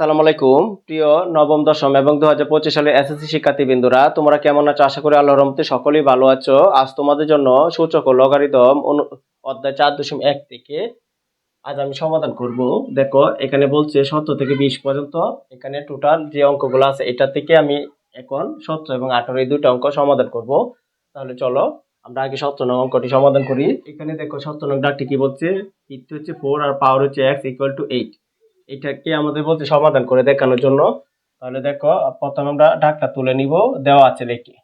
আসসালামু আলাইকুম। প্রিয় নবম, দশম এবং দু হাজার পঁচিশ সালের এসএসসি শিক্ষার্থীবৃন্দরা, তোমরা কেমন আছো? আশা করি আল্লাহর রহমতে সকলেই ভালো আছো। আজ তোমাদের জন্য সূচক ও লগারিদম অধ্যায় চার দশম এক থেকে আজ আমি সমাধান করব। দেখো, এখানে বলছে সতেরো থেকে বিশ পর্যন্ত। এখানে টোটাল যে অঙ্কগুলো আছে, এটা থেকে আমি এখন সতেরো এবং আঠারো এই দুটো অঙ্ক সমাধান করব। তাহলে চলো, আমরা আগে সতেরো নং অঙ্কটি সমাধান করি। এখানে দেখো সতেরো নং ডাকটি কি বলছে? ভিত্তি হচ্ছে ফোর আর পাওয়ার হচ্ছে এক্স ইকুয়াল টু এইট এটাকে আমাদের বলছে সমাধান করে দেখানোর জন্য। তাহলে দেখো, প্রথমে আমরা ডাকটা তুলে নিব, দেওয়া আছে লেখে।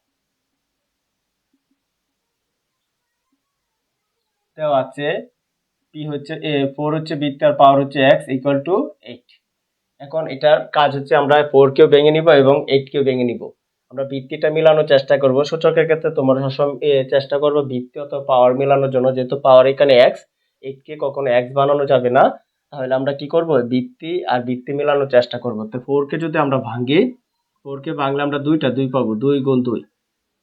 দেওয়া আছে পি হচ্ছে এ ফোর হচ্ছে বৃত্তি আর পাওয়ার হচ্ছে এক্স ইকুয়াল টু এইট এখন এটার কাজ হচ্ছে আমরা ফোর কেও ভেঙে নিব এবং এইট কেও ভেঙে নিব। আমরা ভিত্তিটা মিলানোর চেষ্টা করব। সূচকের ক্ষেত্রে তোমরা সবসময় চেষ্টা করব ভিত্তি অথবা পাওয়ার মিলানোর জন্য, যেহেতু পাওয়ার এখানে এক্স এইট কে কখনো এক্স বানানো যাবে না। তাহলে আমরা কি করব? বৃত্তি আর বৃত্তি মেলানোর চেষ্টা করব। তো ফোর কে যদি আমরা ভাঙি ফোর কে ভাঙলে আমরা দুইটা, দুই পাবো, দুই গুণ দুই।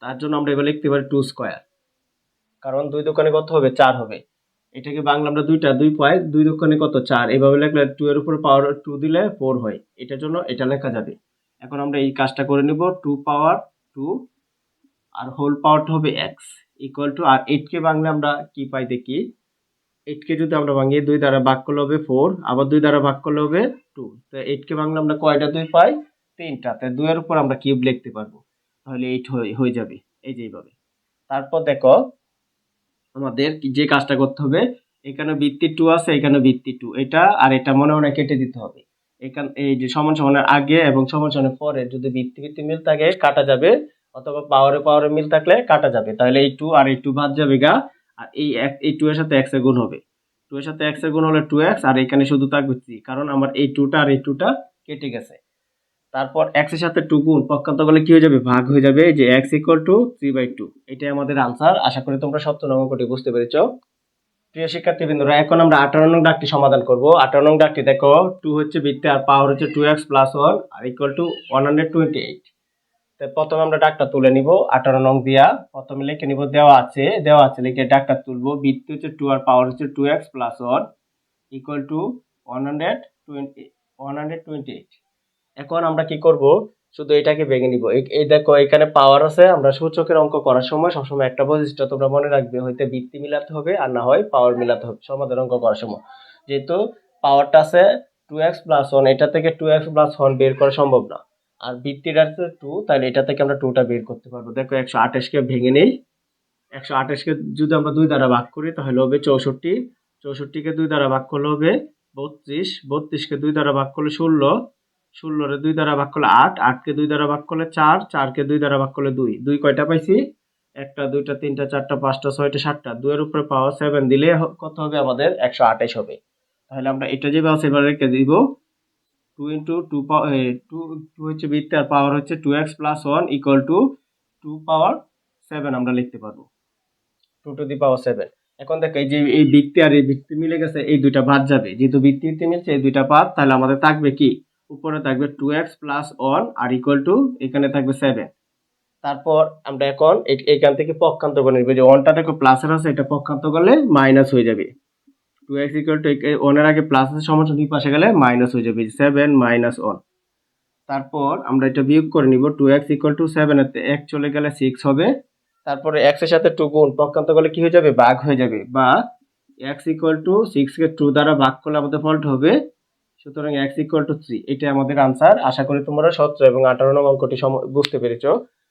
তার জন্য আমরা এবার লিখতে পারি টু স্কোয়ার কারণ দুই দোকানে কত হবে? চার হবে। এটাকে বাংলা আমরা দুইটা, দুই পাই, দুই দোকানে কত? চার। এইভাবে লিখলে টু এর উপর পাওয়ার টু দিলে ফোর হয়। এটার জন্য এটা লেখা যাবে। এখন আমরা এই কাজটা করে নিব। টু পাওয়ার টু আর হোল পাওয়ারটা হবে এক্স ইকুয়াল টু আর এইটকে বাংলা আমরা কি পাই দেখি? এইটকে যদি আমরা ভাঙি, দুই দ্বারা ভাগ করলে হবে ফোর আবার দুই দ্বারা ভাগ করলে হবে টু তো এইটকে ভাঙলে আমরা কয়টা দুই পাই? তিনটা। তাই দুইয়ের উপর আমরা কিউব লিখতে পারব। তাহলে এইট হয়ে যাবে। এই যে এইভাবে। তারপর দেখো, আমাদের যে কাজটা করতে হবে, এখানে ভিত্তি টু আছে, এখানে বৃত্তি টু এটা আর এটা মনে মনে কেটে দিতে হবে। এখানে, এই যে সমান সমানের আগে এবং সমান সমানের পরে যদি বৃত্তি ভিত্তি মিল থাকে, কাটা যাবে। অথবা পাওয়ারে পাওয়ারে মিল থাকলে কাটা যাবে। তাহলে এই টু আর এই টু বাদ যাবে গা। আর এই এক, এই টু এর সাথে এক্সের গুণ হবে। টু এর সাথে এক্সের গুণ হলে টু এক্স আর এখানে শুধু থাকবে থ্রি কারণ আমার এই টুটা আর এই টুটা কেটে গেছে। তারপর এক্সের সাথে টু গুণ পক্ষান্ত করলে কি হয়ে যাবে? ভাগ হয়ে যাবে যে x equal to three by two এটাই আমাদের আনসার আশা করি তোমরা সত্য অঙ্কটি বুঝতে পেরেছ। প্রিয় শিক্ষার্থীবৃন্দরা, এখন আমরা আঠারো নং ডাকটি সমাধান করব। আঠারো নং ডাকটি দেখো টু হচ্ছে বৃত্তে, আর পাওয়ার হচ্ছে two x plus one R equal to one hundred twenty eight প্রথমে আমরা ডাকটা তুলে নিব। আঠারো নং দিয়া প্রথমে লিখে নিব, দেওয়া আছে দেওয়া আছে লিখে ডাকটা তুলবো। বৃত্তি হচ্ছে টু আর পাওয়ার হচ্ছে two x plus one equal to one hundred twenty one hundred twenty eight এখন আমরা কি করব? শুধু এটাকে ভেঙে নিব। এই- দেখো, এখানে পাওয়ার আছে। আমরা সূচকের অঙ্ক করার সময় সবসময় একটা বৈশিষ্ট্য তোমরা মনে রাখবে, হয়তো বৃত্তি মিলাতে হবে আর না হয় পাওয়ার মিলাতে হবে, সমাধান অঙ্ক করার সময়। যেহেতু পাওয়ারটা আছে টু এক্স প্লাস ওয়ান এটা থেকে টু এক্স প্লাস ওয়ান বের করা সম্ভব না। আর ভিত্তিটা আছে টু তাহলে এটা থেকে আমরা টুটা বের করতে পারব। দেখো একশো আঠাশকে ভেঙে নেই। একশো আঠাশকে যদি আমরা দুই দ্বারা ভাগ করি, তাহলে হবে চৌষট্টি। চৌষট্টিকে দুই দ্বারা ভাগ করলে হবে বত্রিশ। বত্রিশকে দুই দ্বারা ভাগ করলে ষোলো। ষোলোরে দুই দ্বারা ভাগ করলে আট। আটকে দুই দ্বারা ভাগ করলে চার। চারকে দুই দ্বারা ভাগ করলে দুই। দুই কয়টা পাইছি? একটা, দুইটা, তিনটা, চারটা, পাঁচটা, ছয়টা, সাতটা। দুইয়ের উপরে পাওয়া সেভেন দিলে কত হবে আমাদের? একশো আঠাশ হবে। তাহলে আমরা এটা যে সেভেন রেখে দিব two into two power two two হচ্ছে বৃত্তি আর পাওয়ার হচ্ছে two x plus one equal to two power seven আমরা লিখতে পারব। Two to the power seven এখন দেখো এই যে এই বৃত্তি আর এই বৃত্তি মিলে গেছে, এই দুইটা বাদ যাবে। যেহেতু বৃত্তি বৃত্তি মিলছে, এই দুইটা বাদ, তাহলে আমাদের থাকবে কি? উপরে থাকবে টু এক্স প্লাস ওয়ান আর ইকুয়াল টু এখানে থাকবে সেভেন তারপর আমরা এখন এখান থেকে পক্ষান্ত করে নিব যে ওয়ানটা দেখো প্লাসের আছে, এটা পক্ষান্ত করলে মাইনাস হয়ে যাবে। টু এক্স ইকুয়াল টু ওয়ানের আগে প্লাস আছে সমস্যা দুই পাশে গেলে মাইনাস হয়ে যাবে সেভেন মাইনাস ওয়ান তারপর আমরা এটা বিয়োগ করে নিব two x equal to seven এক চলে গেলে সিক্স হবে, তারপরে এক্সের সাথে টু গুণ পক্ষান্ত করলে কি হয়ে যাবে? ভাগ হয়ে যাবে, বা এক্স ইকুয়াল টু সিক্সকে টু দ্বারা ভাগ করলে আমাদের ফল্ট হবে, সুতরাং এক্স ইকুয়াল টু থ্রি এটাই আমাদের আনসার আশা করি তোমরা সতেরো এবং আঠারো নম্বর অঙ্কটি বুঝতে পেরেছ।